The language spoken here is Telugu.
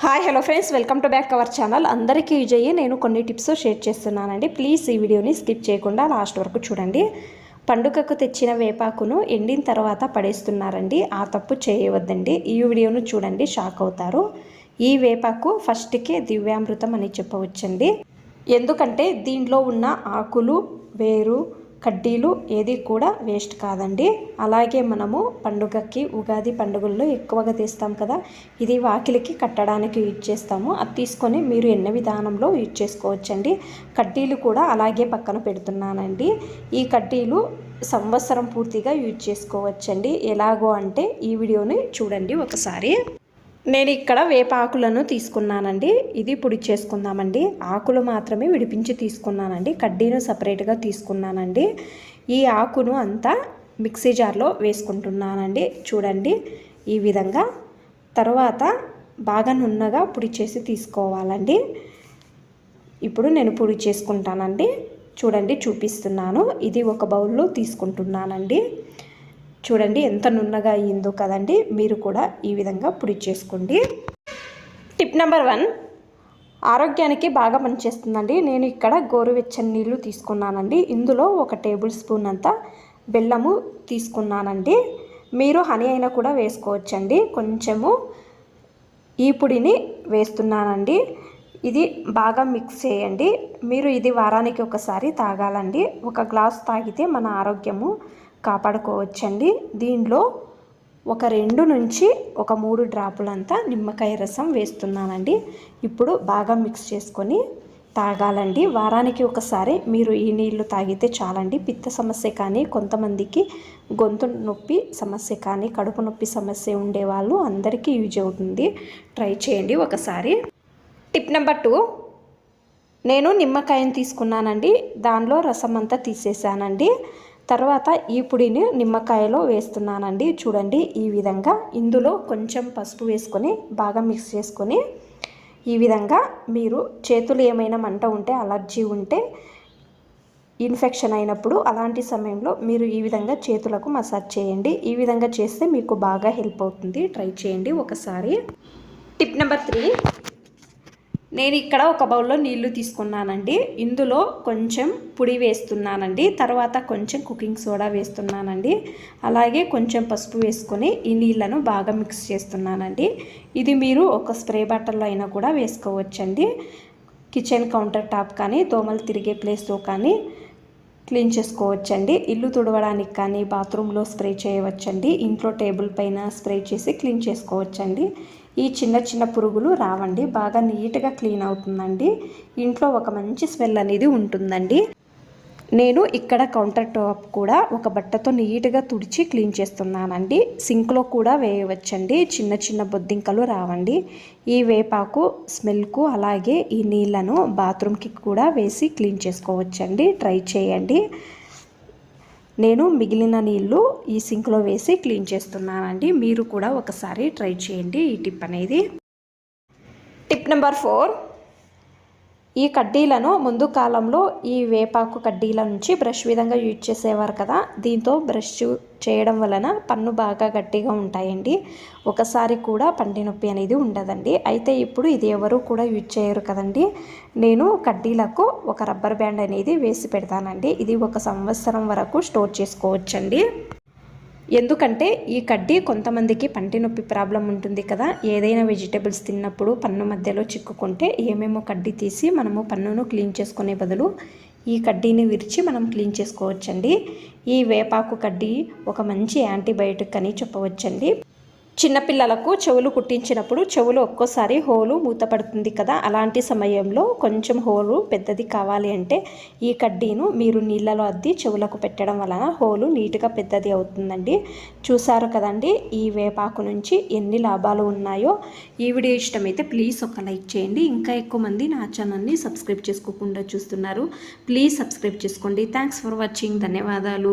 Hi hello friends. Welcome to back our channel. అందరికీ విజయ్. నేను కొన్ని టిప్స్ షేర్ చేస్తున్నానండి. ప్లీజ్ ఈ వీడియోని స్కిప్ చేయకుండా లాస్ట్ వరకు చూడండి. పండుగకు తెచ్చిన వేపాకును ఎండిన తర్వాత పడేస్తున్నారండి. ఆ తప్పు చేయవద్దండి. ఈ వీడియోను చూడండి షాక్ అవుతారు. ఈ వేపాకు ఫస్ట్కే దివ్యామృతం అని చెప్పవచ్చండి. ఎందుకంటే దీంట్లో ఉన్న ఆకులు వేరు కడ్డీలు ఏది కూడా వేస్ట్ కాదండి. అలాగే మనము పండుగకి ఉగాది పండుగల్లో ఎక్కువగా తీస్తాం కదా ఇది వాకిలికి కట్టడానికి యూజ్ చేస్తాము. అది తీసుకొని మీరు ఎన్న విధానంలో యూజ్ చేసుకోవచ్చండి. కడ్డీలు కూడా అలాగే పక్కన పెడుతున్నానండి. ఈ కడ్డీలు సంవత్సరం పూర్తిగా యూజ్ చేసుకోవచ్చండి. ఎలాగో అంటే ఈ వీడియోని చూడండి ఒకసారి. నేను ఇక్కడ వేపాకులను తీసుకున్నానండి. ఇది పొడి చేసుకుందామండి. ఆకులు మాత్రమే విడిపించి తీసుకున్నానండి. కడ్డీను సపరేట్గా తీసుకున్నానండి. ఈ ఆకును అంతా మిక్సీ జార్లో వేసుకుంటున్నానండి. చూడండి ఈ విధంగా తర్వాత బాగా నున్నగా పొడి చేసి తీసుకోవాలండి. ఇప్పుడు నేను పొడి చేసుకుంటానండి. చూడండి చూపిస్తున్నాను. ఇది ఒక బౌల్లో తీసుకుంటున్నానండి. చూడండి ఎంత నున్నగా అయ్యిందో కదండి. మీరు కూడా ఈ విధంగా పొడి చేసుకోండి. Tip number one. ఆరోగ్యానికి బాగా పనిచేస్తుందండి. నేను ఇక్కడ గోరువెచ్చని నీళ్ళు తీసుకున్నానండి. ఇందులో ఒక టేబుల్ స్పూన్ అంత బెల్లము తీసుకున్నానండి. మీరు హనీ అయినా కూడా వేసుకోవచ్చండి. కొంచెము ఈ పొడిని వేస్తున్నానండి. ఇది బాగా మిక్స్ చేయండి. మీరు ఇది వారానికి ఒకసారి తాగాలండి. ఒక గ్లాస్ తాగితే మన ఆరోగ్యము కాపాడుకోవచ్చండి. దీనిలో ఒక రెండు నుంచి ఒక మూడు డ్రాపులంతా నిమ్మకాయ రసం వేస్తున్నానండి. ఇప్పుడు బాగా మిక్స్ చేసుకొని తాగాలండి. వారానికి ఒకసారి మీరు ఈ నీళ్ళు తాగితే చాలండి. పిత్త సమస్య కానీ కొంతమందికి గొంతు నొప్పి సమస్య కానీ కడుపు నొప్పి సమస్య ఉండేవాళ్ళు అందరికీ యూజ్ అవుతుంది. ట్రై చేయండి ఒకసారి. Tip number two. నేను నిమ్మకాయని తీసుకున్నానండి. దానిలో రసం అంతా తీసేసానండి. తర్వాత ఈ పొడిని నిమ్మకాయలో వేస్తున్నానండి. చూడండి ఈ విధంగా ఇందులో కొంచెం పసుపు వేసుకొని బాగా మిక్స్ చేసుకొని ఈ విధంగా మీరు చేతులు ఏమైనా మంట ఉంటే అలర్జీ ఉంటే ఇన్ఫెక్షన్ అయినప్పుడు అలాంటి సమయంలో మీరు ఈ విధంగా చేతులకు మసాజ్ చేయండి. ఈ విధంగా చేస్తే మీకు బాగా హెల్ప్ అవుతుంది. ట్రై చేయండి ఒకసారి. Tip number three. నేను ఇక్కడ ఒక బౌల్లో నీళ్ళు తీసుకున్నానండి. ఇందులో కొంచెం పొడి వేస్తున్నానండి. తర్వాత కొంచెం కుకింగ్ సోడా వేస్తున్నానండి. అలాగే కొంచెం పసుపు వేసుకొని ఈ నీళ్ళను బాగా మిక్స్ చేస్తున్నానండి. ఇది మీరు ఒక స్ప్రే బాటిల్లో అయినా కూడా వేసుకోవచ్చండి. కిచెన్ కౌంటర్ టాప్ కానీ దోమలు తిరిగే ప్లేస్లో కానీ క్లీన్ చేసుకోవచ్చండి. ఇల్లు తుడవడానికి కానీ బాత్రూంలో స్ప్రే చేయవచ్చండి. ఇంట్లో టేబుల్ పైన స్ప్రే చేసి క్లీన్ చేసుకోవచ్చండి. ఈ చిన్న చిన్న పురుగులు రావండి. బాగా నీట్గా క్లీన్ అవుతుందండి. ఇంట్లో ఒక మంచి స్మెల్ అనేది ఉంటుందండి. నేను ఇక్కడ కౌంటర్ టాప్ కూడా ఒక బట్టతో నీట్గా తుడిచి క్లీన్ చేస్తున్నానండి. సింక్లో కూడా వేయవచ్చండి. చిన్న చిన్న బొద్దింకలు రావండి. ఈ వేపాకు స్మెల్కు అలాగే ఈ నీళ్ళను బాత్రూమ్కి కూడా వేసి క్లీన్ చేసుకోవచ్చండి. ట్రై చేయండి. నేను మిగిలిన నీళ్ళు ఈ సింక్లో వేసి క్లీన్ చేస్తున్నానండి. మీరు కూడా ఒకసారి ట్రై చేయండి ఈ టిప్ అనేది. Tip number four. ఈ కడ్డీలను ముందు కాలంలో ఈ వేపాకు కడ్డీల నుంచి బ్రష్ విధంగా యూజ్ చేసేవారు కదా. దీంతో బ్రష్ చేయడం వలన పన్ను బాగా గట్టిగా ఉంటాయండి. ఒకసారి కూడా పంటి నొప్పి అనేది ఉండదండి. అయితే ఇప్పుడు ఇది ఎవరు కూడా యూజ్ చేయరు కదండి. నేను కడ్డీలకు ఒక రబ్బర్ బ్యాండ్ అనేది వేసి పెడతానండి. ఇది ఒక సంవత్సరం వరకు స్టోర్ చేసుకోవచ్చండి. ఎందుకంటే ఈ కడ్డీ కొంతమందికి పంటి నొప్పి ప్రాబ్లం ఉంటుంది కదా. ఏదైనా వెజిటేబుల్స్ తిన్నప్పుడు పన్ను మధ్యలో చిక్కుకుంటే ఏమేమో కడ్డీ తీసి మనము పన్నును క్లీన్ చేసుకునే బదులు ఈ కడ్డీని విరిచి మనం క్లీన్ చేసుకోవచ్చండి. ఈ వేపాకు కడ్డీ ఒక మంచి యాంటీబయోటిక్ అని చెప్పవచ్చండి. చిన్నపిల్లలకు చెవులు కుట్టించినప్పుడు చెవులు ఒక్కోసారి హోలు మూతపడుతుంది కదా. అలాంటి సమయంలో కొంచెం హోలు పెద్దది కావాలి అంటే ఈ కడ్డీను మీరు నీళ్ళలో అద్ది చెవులకు పెట్టడం వలన హోలు నీట్గా పెద్దది అవుతుందండి. చూసారు కదండి ఈ వేపాకు నుంచి ఎన్ని లాభాలు ఉన్నాయో. ఈ వీడియో ఇష్టమైతే ప్లీజ్ ఒక లైక్ చేయండి. ఇంకా ఎక్కువ మంది నా ఛానల్ని సబ్స్క్రైబ్ చేసుకోకుండా చూస్తున్నారు. ప్లీజ్ సబ్స్క్రైబ్ చేసుకోండి. Thanks for watching. ధన్యవాదాలు.